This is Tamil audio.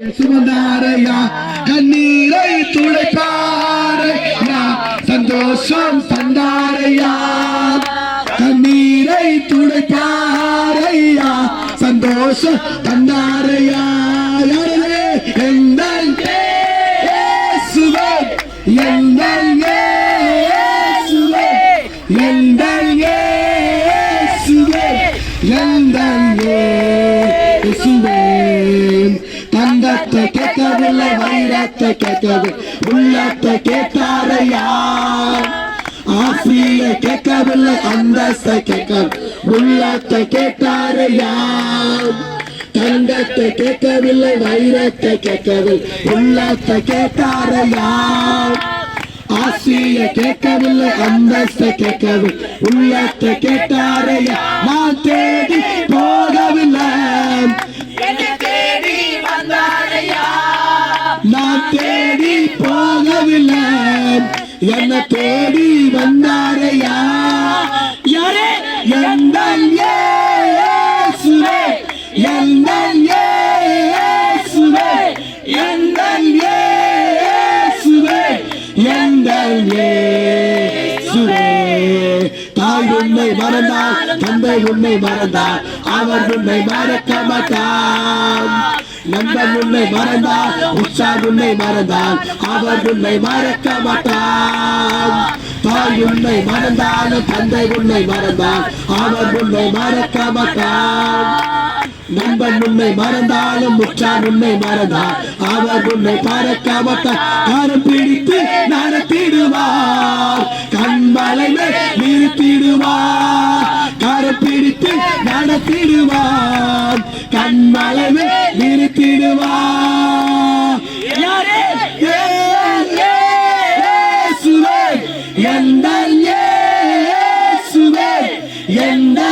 சுமந்தாரையா? கண்ணீரை துடைப்பாரையா சந்தோஷம் தந்தாரையா? கண்ணீரை துடைப்பாரையா? சந்தோஷம் தந்தாரையா? யாரே எங்கள் இயேசுவே. எங்கள் இயேசுவே. எங்கள் இயேசுவே. எங்கள் உள்ளத்தை கேட்கவில்லை வைரத்தை கேட்கவில்லை உள்ளத்தை கேட்டாரையா? ஆசிரிய கேட்கவில்லை அந்தஸ்தை கேட்கவில்லை. உள்ளத்தை கேட்டாரையா? தங்கத்தை கேட்கவில்லை வைரத்தை கேட்கவில்லை. உள்ளத்தை கேட்டாரையா? ஆசிய கேட்கவில்லை அந்தஸ்தை கேட்கவில்லை. உள்ளத்தை கேட்டாரையா? நான் தேடி போ நான் தேடி போகவில்லை. என்ன தேடி வந்தாரையா? யாரே? எந்தல் ஏசுவே எந்தல் ஏசுவே எந்தல் ஏசுவே எந்தல் ஏசுவே தாய் உண்மை மறந்தால் தந்தை உண்மை மறந்தால் அவர் உண்மை மறக்க மாட்டான் நண்பன் உண்மை மறந்தால் உற்சார் உண்மை மறந்தால் அவர் உண்மை மறக்க மாட்டான் தாய் உண்மை மறந்தாலும் தந்தை உண்மை மறந்தால் அவர் உண்மை மறக்க மாட்டான் நண்பன் உன்னை மறந்தாலும் முற்றார் உன்னை மறந்தார். அவர் உன்னை மறக்க மாட்டார் பிடித்து நடத்திடுவார். கண்மலை நிறுத்திடுவார். காரம் பிடித்து நடத்திடுவார். கண்மலை நிறுத்திடுவார். யாரே? எந்த